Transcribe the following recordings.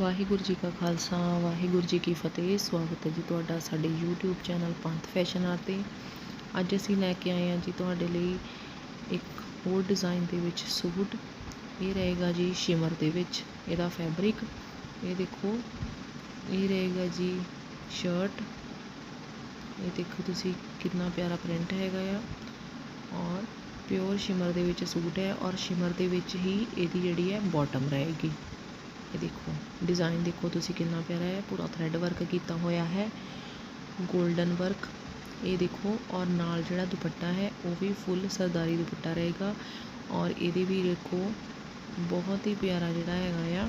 ਵਾਹਿਗੁਰੂ ਜੀ ਕਾ ਖਾਲਸਾ, ਵਾਹਿਗੁਰੂ ਜੀ ਕੀ ਫਤਿਹ। ਸਵਾਗਤ ਹੈ ਜੀ ਤੁਹਾਡਾ ਸਾਡੇ YouTube ਚੈਨਲ ਪੰਥ ਫੈਸ਼ਨ ਆਰ ਤੇ। ਅੱਜ ਅਸੀਂ ਲੈ ਕੇ ਆਏ ਹਾਂ ਜੀ ਤੁਹਾਡੇ ਲਈ ਇੱਕ ਹੋਰ ਡਿਜ਼ਾਈਨ ਦੇ ਵਿੱਚ ਸੂਟ। ਇਹ ਰਹੇਗਾ ਜੀ ਸ਼ਿਮਰ ਦੇ ਵਿੱਚ, ਇਹਦਾ ਫੈਬਰਿਕ। ਇਹ ਦੇਖੋ, ਇਹ ਰਹੇਗਾ ਜੀ ਸ਼ਰਟ। ਇਹ ਦੇਖੋ ਤੁਸੀਂ ਕਿੰਨਾ ਪਿਆਰਾ ਪ੍ਰਿੰਟ ਹੈਗਾ ਆ। ਔਰ ਪਿਓਰ ਸ਼ਿਮਰ ਦੇ ਵਿੱਚ ਸੂਟ ਹੈ ਔਰ ਸ਼ਿਮਰ ਦੇ ਵਿੱਚ ਹੀ ਇਹਦੀ ਜਿਹੜੀ ਹੈ ਬਾਟਮ ਰਹੇਗੀ। ਇਹ ਦੇਖੋ ਡਿਜ਼ਾਈਨ ਦੇਖੋ ਤੁਸੀਂ ਕਿੰਨਾ ਪਿਆਰਾ ਹੈ, ਪੂਰਾ ਥਰੈਡ ਵਰਕ ਕੀਤਾ ਹੋਇਆ ਹੈ 골ਡਨ ਵਰਕ ਇਹ ਦੇਖੋ, ਔਰ ਨਾਲ ਜਿਹੜਾ ਦੁਪੱਟਾ ਹੈ, ਉਹ ਵੀ ਫੁੱਲ ਸਰਦਾਰੀ ਦੁਪੱਟਾ ਰਹੇਗਾ। ਔਰ ਇਹਦੇ ਵੀ ਦੇਖੋ, ਬਹੁਤ ਹੀ ਪਿਆਰਾ ਜਿਹੜਾ ਹੈਗਾ ਆ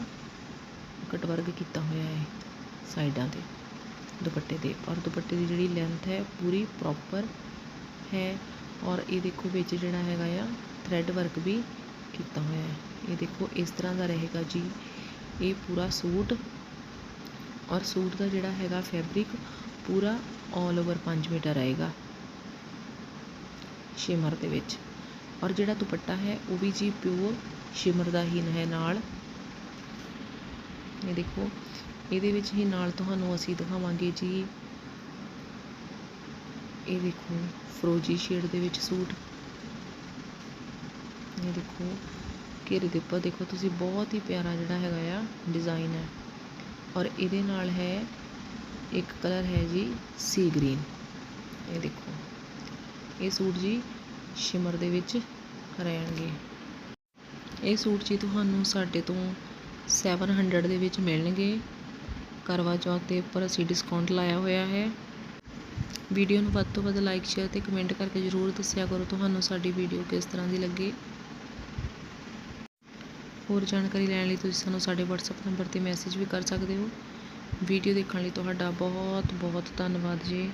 ਕਟ ਵਰਕ ਕੀਤਾ ਹੋਇਆ ਹੈ, ਸਾਈਡਾਂ ਤੇ, ਦੁਪੱਟੇ ਦੇ ਔਰ ਦੁਪੱਟੇ ਦੀ ਜਿਹੜੀ ਲੈਂਥ ਹੈ, ਪੂਰੀ ਪ੍ਰੋਪਰ ਹੈ। ਔਰ ਇਹ ਦੇਖੋ, ਵਿੱਚ ਜਿਹੜਾ ਹੈਗਾ ਆ ਥਰੈਡ ਵਰਕ ਵੀ ਕੀਤਾ ਹੋਇਆ ਹੈ। ਇਹ ਦੇਖੋ, ਇਸ ਤਰ੍ਹਾਂ ਦਾ ਰਹੇਗਾ ਜੀ। ਇਹ ਪੂਰਾ ਸੂਟ ਔਰ ਸੂਟ ਦਾ ਜਿਹੜਾ ਹੈਗਾ ਫੈਬਰਿਕ ਪੂਰਾ ਆਲ ਓਵਰ 5 ਮੀਟਰ ਰਹੇਗਾ ਸ਼ਿਮਰ ਦੇ ਵਿੱਚ ਔਰ ਜਿਹੜਾ ਦੁਪੱਟਾ ਹੈ ਉਹ ਵੀ ਜੀ ਪਿਓਰ ਸ਼ਿਮਰ ਦਾ ਹੀ ਹੈ ਨਾਲ। ਇਹ ਦੇਖੋ, ਇਹਦੇ ਵਿੱਚ ਹੀ ਨਾਲ ਤੁਹਾਨੂੰ ਅਸੀਂ ਦਿਖਾਵਾਂਗੇ ਜੀ। ਇਹ ਦੇਖੋ, ਫਰੋਜੀ ਸ਼ੇਡ ਦੇ ਵਿੱਚ ਸੂਟ। ਇਹ ਦੇਖੋ ਘੇਰੇ ਦੇ ਉੱਪਰ ਦੇਖੋ, ਤੁਸੀਂ ਬਹੁਤ ਹੀ ਪਿਆਰਾ ਜਿਹੜਾ ਹੈਗਾ ਆ ਡਿਜ਼ਾਈਨ ਹੈ। ਔਰ ਇਹਦੇ ਨਾਲ ਹੈ, ਇੱਕ ਕਲਰ ਹੈ ਜੀ ਸੀ ਗ੍ਰੀਨ ਇਹ ਦੇਖੋ, ਇਹ ਸੂਟ ਜੀ ਸ਼ਿਮਰ ਦੇ ਵਿੱਚ ਰਹਿਣਗੇ। ਇਹ ਸੂਟ ਜੀ ਤੁਹਾਨੂੰ ਸਾਡੇ ਤੋਂ 700 ਦੇ ਵਿੱਚ ਮਿਲਣਗੇ। ਕਰਵਾ ਚੌਥ ਦੇ ਉੱਪਰ ਅਸੀਂ ਡਿਸਕਾਊਂਟ ਲਾਇਆ ਹੋਇਆ ਹੈ। ਵੀਡੀਓ ਨੂੰ ਵੱਧ ਤੋਂ ਵੱਧ ਲਾਈਕ ਸ਼ੇਅਰ ਤੇ ਕਮੈਂਟ ਕਰਕੇ ਜ਼ਰੂਰ ਦੱਸਿਆ ਕਰੋ, ਤੁਹਾਨੂੰ ਸਾਡੀ ਵੀਡੀਓ ਕਿਸ ਤਰ੍ਹਾਂ ਦੀ ਲੱਗੀ। ਹੋਰ ਜਾਣਕਾਰੀ ਲੈਣ ਲਈ ਤੁਸੀਂ ਸਾਨੂੰ ਸਾਡੇ WhatsApp ਨੰਬਰ ਤੇ ਮੈਸੇਜ ਵੀ ਕਰ ਸਕਦੇ ਹੋ। ਵੀਡੀਓ ਦੇਖਣ ਲਈ ਤੁਹਾਡਾ ਬਹੁਤ ਬਹੁਤ ਧੰਨਵਾਦ ਜੀ।